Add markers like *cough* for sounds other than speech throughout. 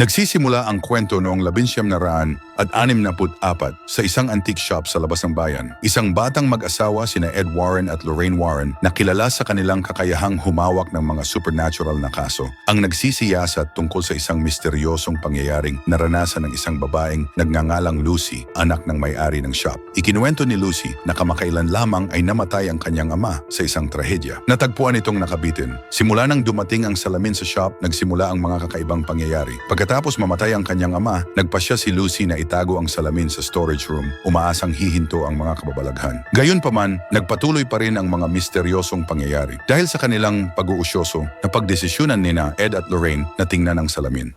Nagsisimula ang kwento noong labinsyam na raan at anim na apat sa isang antique shop sa labas ng bayan. Isang batang mag-asawa sina Ed Warren at Lorraine Warren na kilala sa kanilang kakayahang humawak ng mga supernatural na kaso ang nagsisiyasat tungkol sa isang misteryosong pangyayaring naranasan ng isang babaeng nagngangalang Lucy, anak ng may-ari ng shop. Ikinuwento ni Lucy na kamakailan lamang ay namatay ang kanyang ama sa isang trahedya. Natagpuan itong nakabitin. Simula nang dumating ang salamin sa shop, nagsimula ang mga kakaibang pangyayari. Pagkatapos mamatay ang kanyang ama, nagpasya si Lucy na itago ang salamin sa storage room, umaasang hihinto ang mga kababalaghan. Gayunpaman, nagpatuloy pa rin ang mga misteryosong pangyayari. Dahil sa kanilang pag-uusyoso, napagdesisyonan nina Ed at Lorraine na tingnan ang salamin.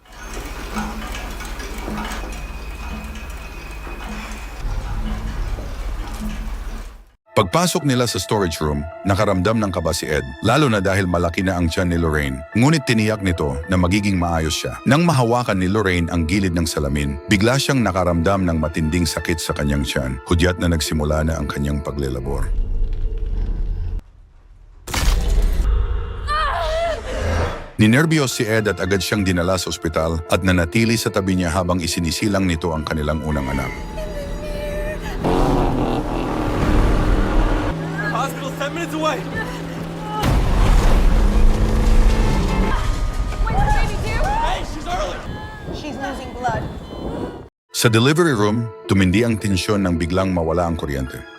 Pagpasok nila sa storage room, nakaramdam ng kaba si Ed, lalo na dahil malaki na ang tiyan ni Lorraine. Ngunit tiniyak nito na magiging maayos siya. Nang mahawakan ni Lorraine ang gilid ng salamin, bigla siyang nakaramdam ng matinding sakit sa kanyang tiyan, hudyat na nagsimula na ang kanyang paglelabor. Ninervyos si Ed at agad siyang dinala sa ospital at nanatili sa tabi niya habang isinisilang nito ang kanilang unang anak. 10 minutes away. Hey, she's early. She's losing blood. Sa delivery room, tumindi ang tensyon nang biglang mawala ang kuryente.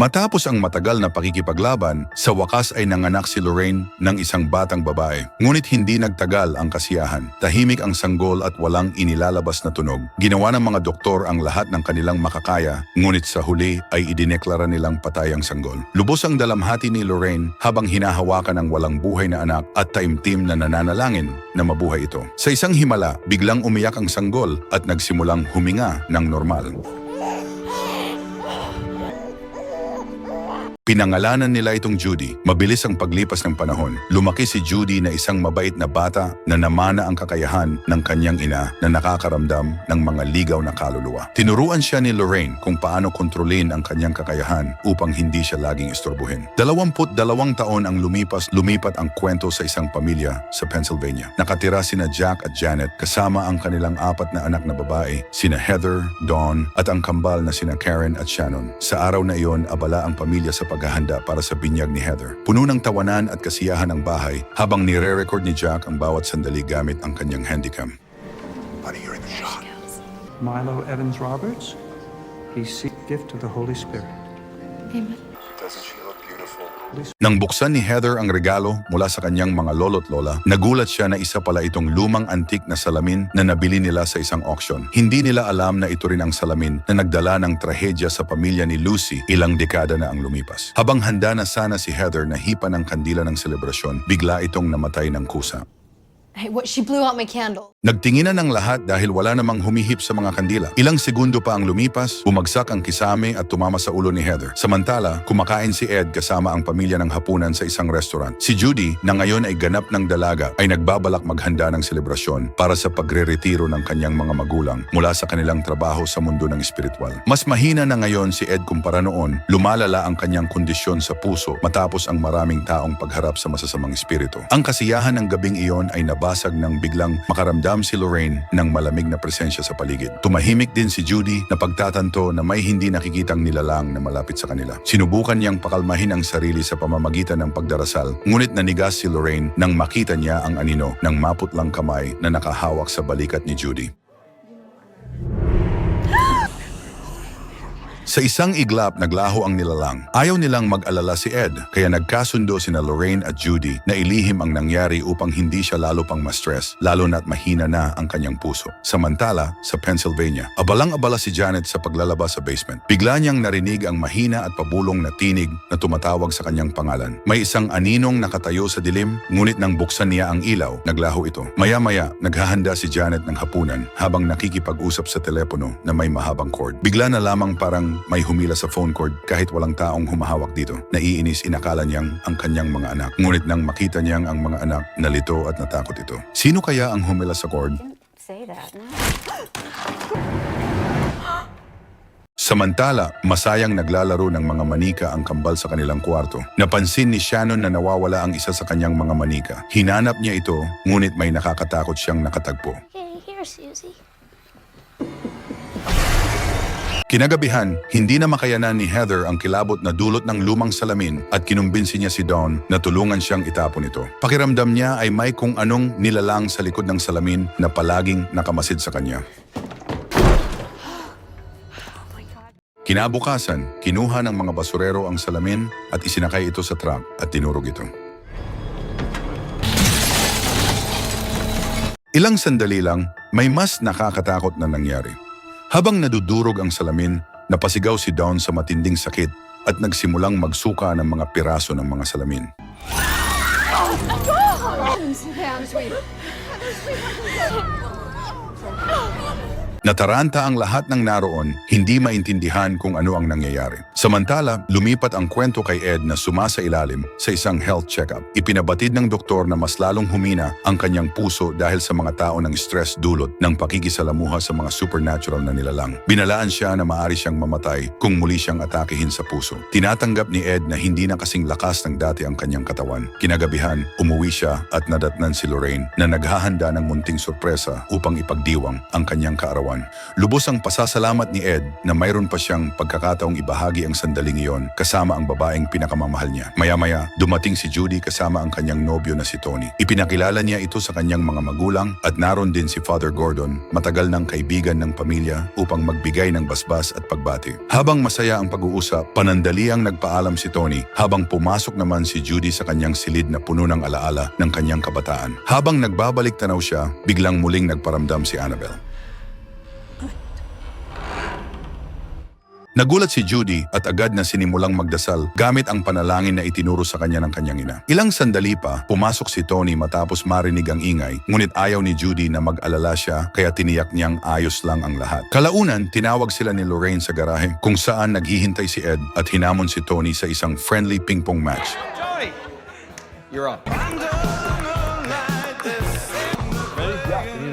Matapos ang matagal na pakikipaglaban, sa wakas ay nanganak si Lorraine ng isang batang babae. Ngunit hindi nagtagal ang kasiyahan. Tahimik ang sanggol at walang inilalabas na tunog. Ginawa ng mga doktor ang lahat ng kanilang makakaya, ngunit sa huli ay idineklara nilang patay ang sanggol. Lubos ang dalamhati ni Lorraine habang hinahawakan ang walang buhay na anak at taimtim na nananalangin na mabuhay ito. Sa isang himala, biglang umiyak ang sanggol at nagsimulang huminga ng normal. Pinangalanan nila itong Judy. Mabilis ang paglipas ng panahon. Lumaki si Judy na isang mabait na bata na namana ang kakayahan ng kanyang ina na nakakaramdam ng mga ligaw na kaluluwa. Tinuruan siya ni Lorraine kung paano kontrolin ang kanyang kakayahan upang hindi siya laging istorbohin. Dalawamput dalawang taon ang lumipas, lumipat ang kwento sa isang pamilya sa Pennsylvania. Nakatira sina Jack at Janet kasama ang kanilang apat na anak na babae, sina Heather, Dawn at ang kambal na sina Karen at Shannon. Sa araw na iyon, abala ang pamilya sa paghahanda para sa binyag ni Heather. Puno ng tawanan at kasiyahan ang bahay habang nire-record ni Jack ang bawat sandali gamit ang kanyang handycam. Buddy, you're in the shot. Milo Evans Roberts. He's a gift of the Holy Spirit. Doesn't she? Nang buksan ni Heather ang regalo mula sa kanyang mga lolo't lola, nagulat siya na isa pala itong lumang antik na salamin na nabili nila sa isang auction. Hindi nila alam na ito rin ang salamin na nagdala ng trahedya sa pamilya ni Lucy ilang dekada na ang lumipas. Habang handa na sana si Heather na hipa ng kandila ng selebrasyon, bigla itong namatay ng kusa. What? She blew out my candle. Nagtinginan ng lahat dahil wala namang humihip sa mga kandila. Ilang segundo pa ang lumipas, bumagsak ang kisame at tumama sa ulo ni Heather. Samantala, kumakain si Ed kasama ang pamilya ng hapunan sa isang restaurant. Si Judy, na ngayon ay ganap ng dalaga, ay nagbabalak maghanda ng selebrasyon para sa pagre-retiro ng kanyang mga magulang mula sa kanilang trabaho sa mundo ng espiritual. Mas mahina na ngayon si Ed kumpara noon, lumalala ang kanyang kondisyon sa puso matapos ang maraming taong pagharap sa masasamang espiritu. Ang kasiyahan ng gabing iyon ay nabasag ng biglang makaramdam si Lorraine ng malamig na presensya sa paligid. Tumahimik din si Judy na pagtatanto na may hindi nakikitang nilalang na malapit sa kanila. Sinubukan niyang pakalmahin ang sarili sa pamamagitan ng pagdarasal, ngunit nanigas si Lorraine nang makita niya ang anino ng maputlang kamay na nakahawak sa balikat ni Judy. Sa isang iglap, naglaho ang nilalang. Ayaw nilang mag-alala si Ed, kaya nagkasundo sina Lorraine at Judy na ilihim ang nangyari upang hindi siya lalo pang ma-stress, lalo na't mahina na ang kanyang puso. Samantala, sa Pennsylvania, abalang-abala si Janet sa paglalabas sa basement. Bigla niyang narinig ang mahina at pabulong na tinig na tumatawag sa kanyang pangalan. May isang aninong nakatayo sa dilim, ngunit nang buksan niya ang ilaw, naglaho ito. Maya-maya, naghahanda si Janet ng hapunan habang nakikipag-usap sa telepono na may mahabang cord. Bigla na lamang parang may humila sa phone cord kahit walang taong humahawak dito. Naiinis inakala niyang ang kanyang mga anak. Ngunit nang makita niyang ang mga anak, nalito at natakot ito. Sino kaya ang humila sa cord? Samantala, masayang naglalaro ng mga manika ang kambal sa kanilang kwarto. Napansin ni Shannon na nawawala ang isa sa kanyang mga manika. Hinanap niya ito, ngunit may nakakatakot siyang nakatagpo. Okay, here, Susie. Kinagabihan, hindi na makayanan ni Heather ang kilabot na dulot ng lumang salamin at kinumbinsi niya si Dawn na tulungan siyang itapon ito. Pakiramdam niya ay may kung anong nilalang sa likod ng salamin na palaging nakamasid sa kanya. Kinabukasan, kinuha ng mga basurero ang salamin at isinakay ito sa truck at tinurog ito. Ilang sandali lang, may mas nakakatakot na nangyari. Habang nadudurog ang salamin, napasigaw si Dawn sa matinding sakit at nagsimulang magsuka ng mga piraso ng mga salamin. Nataranta ang lahat ng naroon, hindi maintindihan kung ano ang nangyayari. Samantala, lumipat ang kwento kay Ed na sumasa ilalim sa isang health checkup. Ipinabatid ng doktor na mas lalong humina ang kanyang puso dahil sa mga tao ng stress dulot ng pakikisalamuha sa mga supernatural na nilalang. Binalaan siya na maaari siyang mamatay kung muli siyang atakihin sa puso. Tinatanggap ni Ed na hindi na kasing lakas ng dati ang kanyang katawan. Kinagabihan, umuwi siya at nadatnan si Lorraine na naghahanda ng munting sorpresa upang ipagdiwang ang kanyang kaarawan. Lubos ang pasasalamat ni Ed na mayroon pa siyang pagkakataong ibahagi ang sandaling iyon kasama ang babaeng pinakamamahal niya. Maya-maya, dumating si Judy kasama ang kanyang nobyo na si Tony. Ipinakilala niya ito sa kanyang mga magulang at naroon din si Father Gordon, matagal ng kaibigan ng pamilya upang magbigay ng basbas at pagbati. Habang masaya ang pag-uusap, panandaliang nagpaalam si Tony habang pumasok naman si Judy sa kanyang silid na puno ng alaala ng kanyang kabataan. Habang nagbabalik tanaw siya, biglang muling nagparamdam si Annabelle. Nagulat si Judy at agad na sinimulang magdasal gamit ang panalangin na itinuro sa kanya ng kanyang ina. Ilang sandali pa, pumasok si Tony matapos marinig ang ingay, ngunit ayaw ni Judy na mag-alala siya kaya tiniyak niyang ayos lang ang lahat. Kalaunan, tinawag sila ni Lorraine sa garahe kung saan naghihintay si Ed at hinamon si Tony sa isang friendly ping-pong match. Johnny! You're up.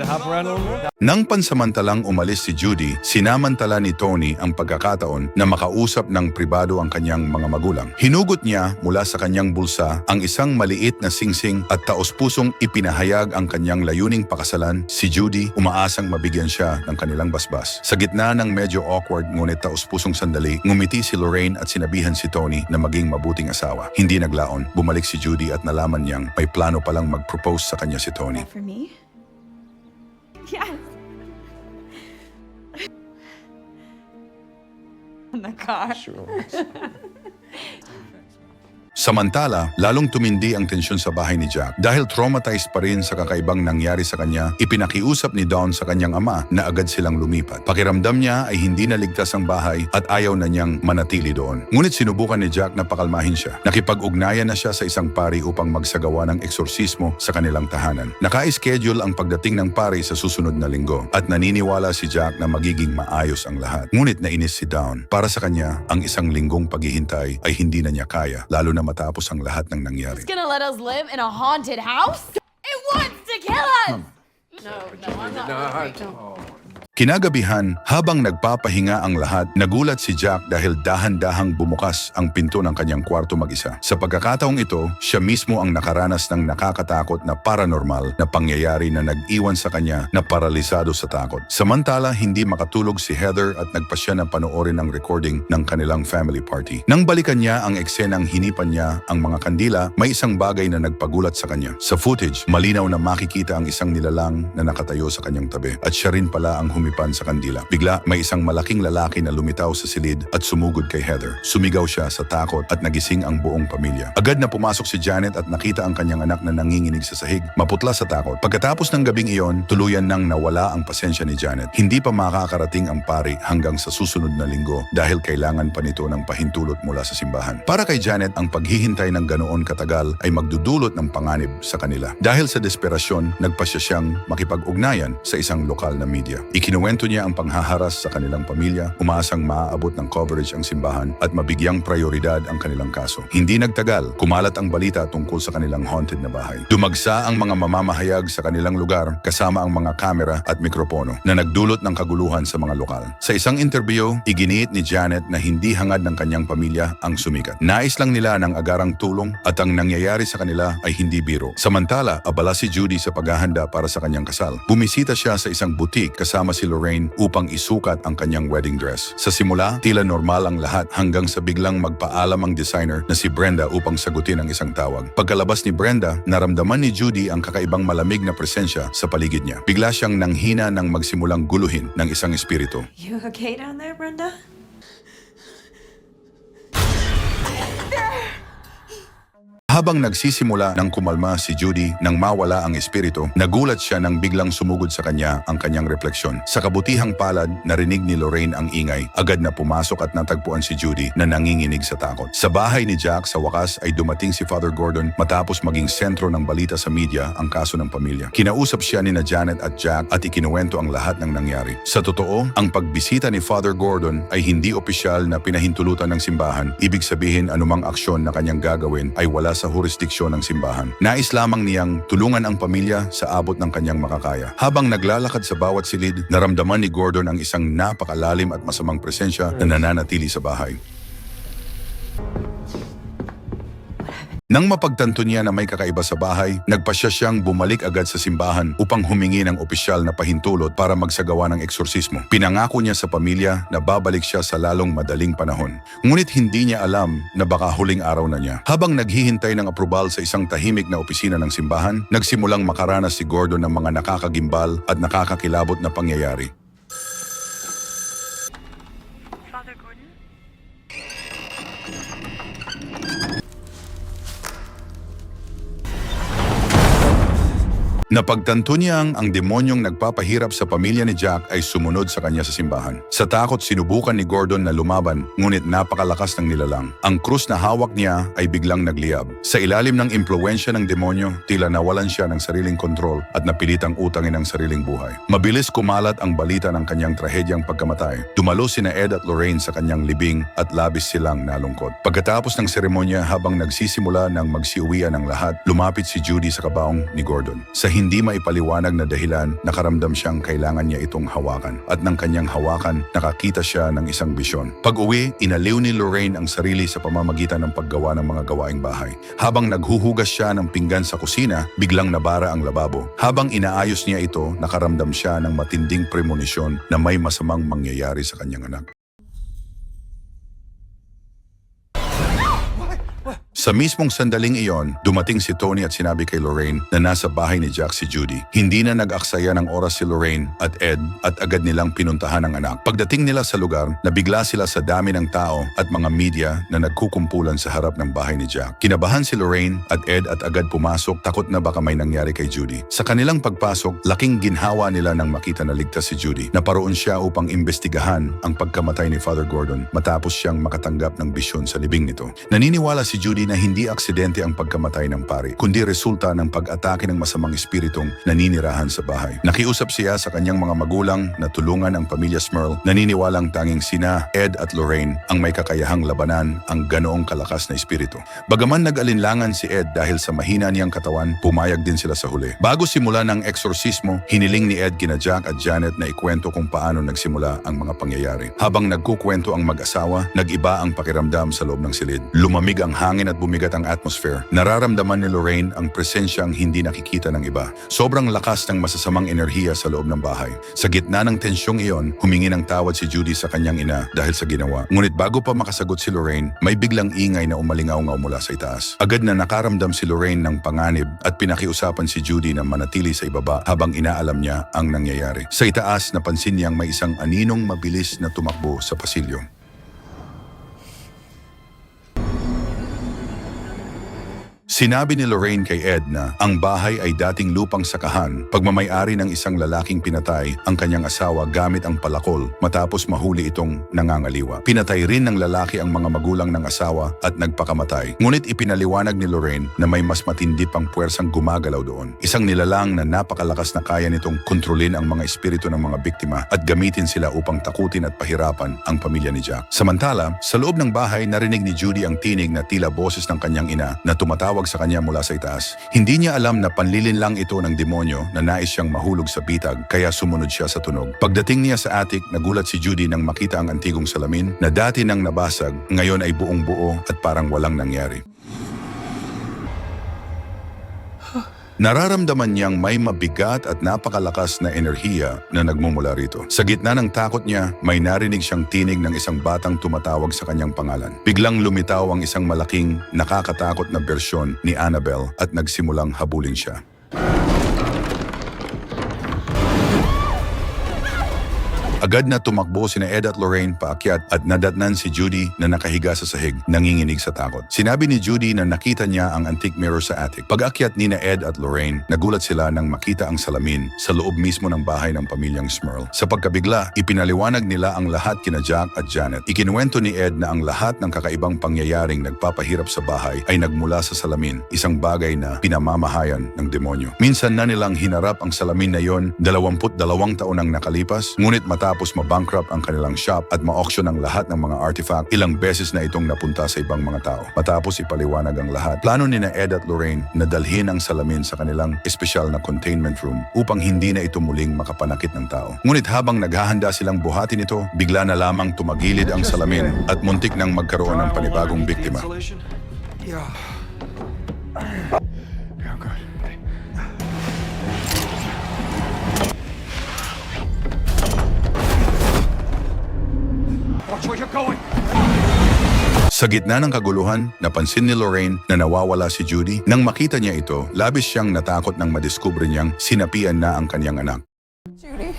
Hop around a little more? Nang pansamantalang umalis si Judy, sinamantala ni Tony ang pagkakataon na makausap ng pribado ang kanyang mga magulang. Hinugot niya mula sa kanyang bulsa ang isang maliit na singsing at taos-pusong ipinahayag ang kanyang layuning pakasalan. Si Judy umaasang mabigyan siya ng kanilang basbas. Sa gitna ng medyo awkward ngunit taos-pusong sandali, ngumiti si Lorraine at sinabihan si Tony na maging mabuting asawa. Hindi naglaon, bumalik si Judy at nalaman niyang may plano palang mag-propose sa kanya si Tony. For me? *laughs* Yes. *laughs* In the car. *laughs* Samantala, lalong tumindi ang tensyon sa bahay ni Jack. Dahil traumatized pa rin sa kakaibang nangyari sa kanya, ipinakiusap ni Dawn sa kanyang ama na agad silang lumipat. Pakiramdam niya ay hindi naligtas ang bahay at ayaw na niyang manatili doon. Ngunit sinubukan ni Jack na pakalmahin siya. Nakipag-ugnayan na siya sa isang pari upang magsagawa ng eksorsismo sa kanilang tahanan. Naka-schedule ang pagdating ng pari sa susunod na linggo at naniniwala si Jack na magiging maayos ang lahat. Ngunit nainis si Dawn. Para sa kanya, ang isang linggong paghihintay ay hindi na niya kaya, lalo na matapos ang lahat ng nangyari. It's gonna let us live in a haunted house? It wants to kill us! No, no, I'm not. Kinagabihan, habang nagpapahinga ang lahat, nagulat si Jack dahil dahan-dahang bumukas ang pinto ng kanyang kwarto mag-isa. Sa pagkakataong ito, siya mismo ang nakaranas ng nakakatakot na paranormal na pangyayari na nag-iwan sa kanya na paralisado sa takot. Samantala, hindi makatulog si Heather at nagpasya na panoorin ang recording ng kanilang family party. Nang balikan niya ang eksenang hinipan niya ang mga kandila, may isang bagay na nagpagulat sa kanya. Sa footage, malinaw na makikita ang isang nilalang na nakatayo sa kanyang tabi at siya rin pala ang humipan sa kandila. Bigla, may isang malaking lalaki na lumitaw sa silid at sumugod kay Heather. Sumigaw siya sa takot at nagising ang buong pamilya. Agad na pumasok si Janet at nakita ang kanyang anak na nanginginig sa sahig, maputla sa takot. Pagkatapos ng gabing iyon, tuluyan nang nawala ang pasensya ni Janet. Hindi pa makakarating ang pari hanggang sa susunod na linggo dahil kailangan pa nito ng pahintulot mula sa simbahan. Para kay Janet, ang paghihintay ng ganoon katagal ay magdudulot ng panganib sa kanila. Dahil sa desperasyon, nagpasya siyang makipag-ugnayan sa isang lokal na media. Ikinulong Ikinuwento niya ang panghaharas sa kanilang pamilya, umaasang maaabot ng coverage ang simbahan at mabigyang prioridad ang kanilang kaso. Hindi nagtagal, kumalat ang balita tungkol sa kanilang haunted na bahay. Dumagsa ang mga mamamahayag sa kanilang lugar kasama ang mga kamera at mikropono na nagdulot ng kaguluhan sa mga lokal. Sa isang interview, iginiit ni Janet na hindi hangad ng kanyang pamilya ang sumikat. Nais lang nila ng agarang tulong at ang nangyayari sa kanila ay hindi biro. Samantala, abala si Judy sa paghahanda para sa kanyang kasal. Bumisita siya sa isang butik kasama Lorraine upang isukat ang kanyang wedding dress. Sa simula, tila normal ang lahat hanggang sa biglang magpaalam ang designer na si Brenda upang sagutin ang isang tawag. Pagkalabas ni Brenda, naramdaman ni Judy ang kakaibang malamig na presensya sa paligid niya. Bigla siyang nanghina nang magsimulang guluhin ng isang espiritu. You okay down there, Brenda? Habang nagsisimula ng kumalma si Judy nang mawala ang espiritu, nagulat siya nang biglang sumugod sa kanya ang kanyang refleksyon. Sa kabutihang palad, narinig ni Lorraine ang ingay. Agad na pumasok at natagpuan si Judy na nanginginig sa takot. Sa bahay ni Jack sa wakas ay dumating si Father Gordon matapos maging sentro ng balita sa media ang kaso ng pamilya. Kinausap siya ni na Janet at Jack at ikinuwento ang lahat ng nangyari. Sa totoo, ang pagbisita ni Father Gordon ay hindi opisyal na pinahintulutan ng simbahan. Ibig sabihin anumang aksyon na kanyang gagawin ay wala sa jurisdiksyon ng simbahan. Nais lamang niyang tulungan ang pamilya sa abot ng kanyang makakaya. Habang naglalakad sa bawat silid, naramdaman ni Gordon ang isang napakalalim at masamang presensya na nananatili sa bahay. Nang mapagtanto niya na may kakaiba sa bahay, nagpasya siyang bumalik agad sa simbahan upang humingi ng opisyal na pahintulot para magsagawa ng eksorsismo. Pinangako niya sa pamilya na babalik siya sa lalong madaling panahon. Ngunit hindi niya alam na baka huling araw na niya. Habang naghihintay ng aprobal sa isang tahimik na opisina ng simbahan, nagsimulang makaranas si Gordon ng mga nakakagimbal at nakakakilabot na pangyayari. Napagtanto niyang ang demonyong nagpapahirap sa pamilya ni Jack ay sumunod sa kanya sa simbahan. Sa takot sinubukan ni Gordon na lumaban ngunit napakalakas ng nilalang. Ang krus na hawak niya ay biglang nagliyab. Sa ilalim ng impluensya ng demonyo, tila nawalan siya ng sariling kontrol at napilitang utangin ang sariling buhay. Mabilis kumalat ang balita ng kanyang trahedyang pagkamatay. Dumalo sina Ed at Lorraine sa kanyang libing at labis silang nalungkot. Pagkatapos ng seremonya habang nagsisimula ng magsiuwian ng lahat, lumapit si Judy sa kabaong ni Gordon. Sa hindi maipaliwanag na dahilan, nakaramdam siyang kailangan niya itong hawakan. At ng kanyang hawakan, nakakita siya ng isang bisyon. Pag-uwi, inaliw ni Lorraine ang sarili sa pamamagitan ng paggawa ng mga gawaing bahay. Habang naghuhugas siya ng pinggan sa kusina, biglang nabara ang lababo. Habang inaayos niya ito, nakaramdam siya ng matinding premonisyon na may masamang mangyayari sa kanyang anak. Sa mismong sandaling iyon, dumating si Tony at sinabi kay Lorraine na nasa bahay ni Jack si Judy. Hindi na nag-aksaya ng oras si Lorraine at Ed at agad nilang pinuntahan ang anak. Pagdating nila sa lugar, nabigla sila sa dami ng tao at mga media na nagkukumpulan sa harap ng bahay ni Jack. Kinabahan si Lorraine at Ed at agad pumasok takot na baka may nangyari kay Judy. Sa kanilang pagpasok, laking ginhawa nila nang makita na ligtas si Judy. Naparoon siya upang imbestigahan ang pagkamatay ni Father Gordon matapos siyang makatanggap ng bisyon sa libing nito. Naniniwala si Judy na hindi aksidente ang pagkamatay ng pari, kundi resulta ng pag-atake ng masamang espiritong naninirahan sa bahay. Nakiusap siya sa kanyang mga magulang na tulungan ang pamilya Smurl, naniniwalang tanging sina Ed at Lorraine ang may kakayahang labanan ang ganoong kalakas na espiritu. Bagaman nag-alinlangan si Ed dahil sa mahina niyang katawan, pumayag din sila sa huli. Bago simula ng eksorsismo, hiniling ni Ed kina Jack at Janet na ikwento kung paano nagsimula ang mga pangyayari. Habang nagkukwento ang mag-asawa, nag-iba ang pakiramdam sa loob ng silid. Lumamig ang hangin at bumigat ang atmosphere. Nararamdaman ni Lorraine ang presensyang hindi nakikita ng iba. Sobrang lakas ng masasamang enerhiya sa loob ng bahay. Sa gitna ng tensyong iyon, humingi ng tawad si Judy sa kanyang ina dahil sa ginawa. Ngunit bago pa makasagot si Lorraine, may biglang ingay na umalingaw-ngaw mula sa itaas. Agad na nakaramdam si Lorraine ng panganib at pinakiusapan si Judy na manatili sa ibaba habang inaalam niya ang nangyayari. Sa itaas, napansin niyang may isang aninong mabilis na tumakbo sa pasilyo. Sinabi ni Lorraine kay Ed na ang bahay ay dating lupang sakahan, pagmamayari ng isang lalaking pinatay ang kanyang asawa gamit ang palakol matapos mahuli itong nangangaliwa. Pinatay rin ng lalaki ang mga magulang ng asawa at nagpakamatay. Ngunit ipinaliwanag ni Lorraine na may mas matindi pang puwersang gumagalaw doon. Isang nilalang na napakalakas na kaya nitong kontrolin ang mga espiritu ng mga biktima at gamitin sila upang takutin at pahirapan ang pamilya ni Jack. Samantala, sa loob ng bahay narinig ni Judy ang tinig na tila boses ng kanyang ina na tumatawag sa kanya mula sa itaas. Hindi niya alam na panlilin lang ito ng demonyo na nais siyang mahulog sa bitag kaya sumunod siya sa tunog. Pagdating niya sa attic, nagulat si Judy nang makita ang antigong salamin na dati nang nabasag, ngayon ay buong buo at parang walang nangyari. Nararamdaman niyang may mabigat at napakalakas na enerhiya na nagmumula rito. Sa gitna ng takot niya, may narinig siyang tinig ng isang batang tumatawag sa kanyang pangalan. Biglang lumitaw ang isang malaking, nakakatakot na bersyon ni Annabelle at nagsimulang habulin siya. Agad na tumakbo sina Ed at Lorraine paakyat at nadatnan si Judy na nakahiga sa sahig, nanginginig sa takot. Sinabi ni Judy na nakita niya ang antique mirror sa attic. Pag-akyat ni na Ed at Lorraine, nagulat sila nang makita ang salamin sa loob mismo ng bahay ng pamilyang Smurl. Sa pagkabigla, ipinaliwanag nila ang lahat kina Jack at Janet. Ikinuwento ni Ed na ang lahat ng kakaibang pangyayaring nagpapahirap sa bahay ay nagmula sa salamin, isang bagay na pinamamahayan ng demonyo. Minsan na nilang hinarap ang salamin na yon, 22 taon ang nakalipas, ngunit matapos mabankrupt ang kanilang shop at ma-auction ang lahat ng mga artifact, ilang beses na itong napunta sa ibang mga tao. Matapos ipaliwanag ang lahat, plano ni na Ed at Lorraine na dalhin ang salamin sa kanilang espesyal na containment room upang hindi na ito muling makapanakit ng tao. Ngunit habang naghahanda silang buhatin ito, bigla na lamang tumagilid ang salamin at muntik nang magkaroon ng panibagong biktima. Yeah. Watch where you're going. Sa gitna ng kaguluhan, napansin ni Lorraine na nawawala si Judy. Nang makita niya ito, labis siyang natakot nang madiskubre niyang sinapian na ang kanyang anak. Judy.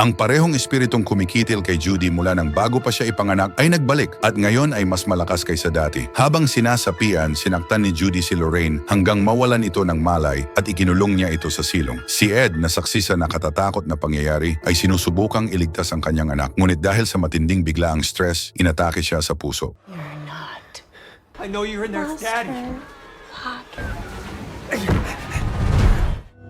Ang parehong espiritong kumikitil kay Judy mula nang bago pa siya ipanganak ay nagbalik at ngayon ay mas malakas kaysa dati. Habang sinasapian, sinaktan ni Judy si Lorraine hanggang mawalan ito ng malay at ikinulong niya ito sa silong. Si Ed na saksi sa nakatatakot na pangyayari ay sinusubukang iligtas ang kanyang anak. Ngunit dahil sa matinding biglaang stress, inatake siya sa puso. I know you're in there, Daddy.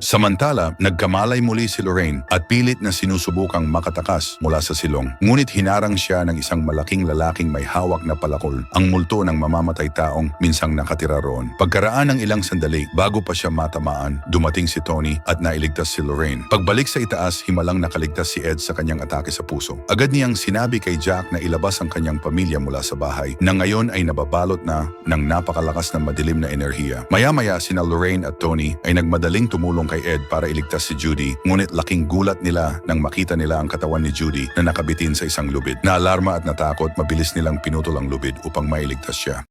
Samantala, nagkamalay muli si Lorraine at pilit na sinusubukang makatakas mula sa silong. Ngunit hinarang siya ng isang malaking lalaking may hawak na palakol, ang multo ng mamamatay taong minsang nakatira roon. Pagkaraan ng ilang sandali, bago pa siya matamaan, dumating si Tony at nailigtas si Lorraine. Pagbalik sa itaas, himalang nakaligtas si Ed sa kanyang atake sa puso. Agad niyang sinabi kay Jack na ilabas ang kanyang pamilya mula sa bahay na ngayon ay nababalot na ng napakalakas na madilim na enerhiya. Maya-maya sina Lorraine at Tony ay nagmadaling tumulong kay Ed para iligtas si Judy, ngunit laking gulat nila nang makita nila ang katawan ni Judy na nakabitin sa isang lubid. Naalarma at natakot, mabilis nilang pinutol ang lubid upang mailigtas siya.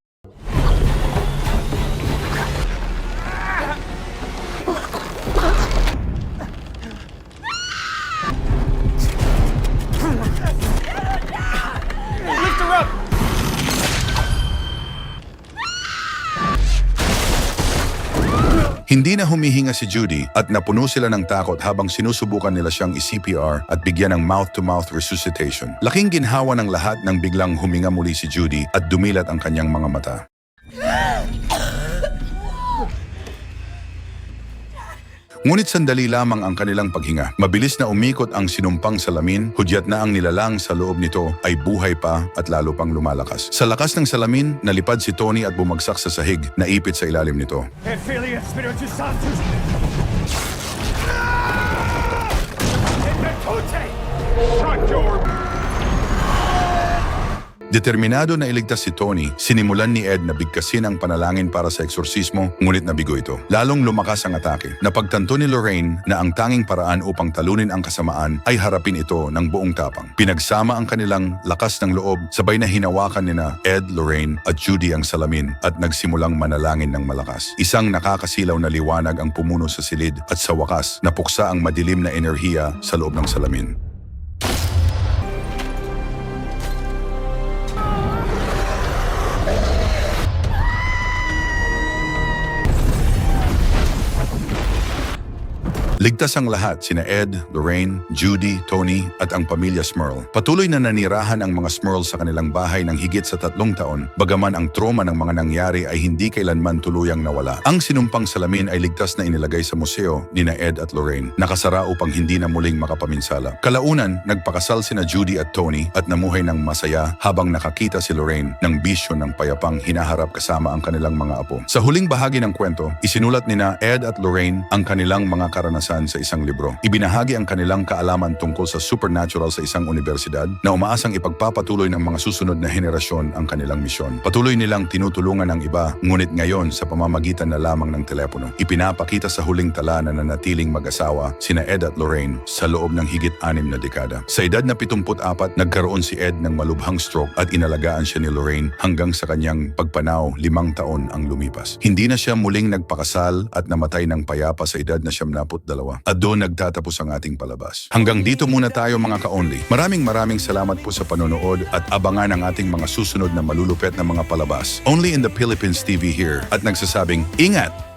Hindi na humihinga si Judy at napuno sila ng takot habang sinusubukan nila siyang i-CPR at bigyan ng mouth-to-mouth resuscitation. Laking ginhawa ng lahat nang biglang huminga muli si Judy at dumilat ang kanyang mga mata. Ngunit sandali lamang ang kanilang paghinga. Mabilis na umikot ang sinumpang salamin, hudyat na ang nilalang sa loob nito ay buhay pa at lalo pang lumalakas. Sa lakas ng salamin, nalipad si Tony at bumagsak sa sahig, naipit sa ilalim nito. Shut your Determinado na iligtas si Tony, sinimulan ni Ed na bigkasin ang panalangin para sa eksorsismo, ngunit nabigo ito. Lalong lumakas ang atake. Napagtanto ni Lorraine na ang tanging paraan upang talunin ang kasamaan ay harapin ito ng buong tapang. Pinagsama ang kanilang lakas ng loob, sabay na hinawakan ni na Ed, Lorraine at Judy ang salamin at nagsimulang manalangin ng malakas. Isang nakakasilaw na liwanag ang pumuno sa silid at sa wakas, napuksa ang madilim na enerhiya sa loob ng salamin. Ligtas ang lahat, sina Ed, Lorraine, Judy, Tony at ang pamilya Smurl. Patuloy na nanirahan ang mga Smurl sa kanilang bahay ng higit sa tatlong taon, bagaman ang trauma ng mga nangyari ay hindi kailanman tuluyang nawala. Ang sinumpang salamin ay ligtas na inilagay sa museo ni na Ed at Lorraine, nakasara upang hindi na muling makapaminsala. Kalaunan, nagpakasal sina Judy at Tony at namuhay ng masaya habang nakakita si Lorraine ng bisyo ng payapang hinaharap kasama ang kanilang mga apo. Sa huling bahagi ng kwento, isinulat ni na Ed at Lorraine ang kanilang mga karanasan sa isang libro. Ibinahagi ang kanilang kaalaman tungkol sa supernatural sa isang universidad na umaasang ipagpapatuloy ng mga susunod na henerasyon ang kanilang misyon. Patuloy nilang tinutulungan ang iba, ngunit ngayon sa pamamagitan na lamang ng telepono. Ipinapakita sa huling tala na nanatiling mag-asawa sina Ed at Lorraine sa loob ng higit anim na dekada. Sa edad na 74, nagkaroon si Ed ng malubhang stroke at inalagaan siya ni Lorraine hanggang sa kanyang pagpanaw limang taon ang lumipas. Hindi na siya muling nagpakasal at namatay ng payapa sa edad na siyam dalawa. At doon nagtatapos ang ating palabas. Hanggang dito muna tayo mga ka-only. Maraming maraming salamat po sa panonood at abangan ang ating mga susunod na malulupet na mga palabas. Only in the Philippines TV here at nagsasabing, Ingat!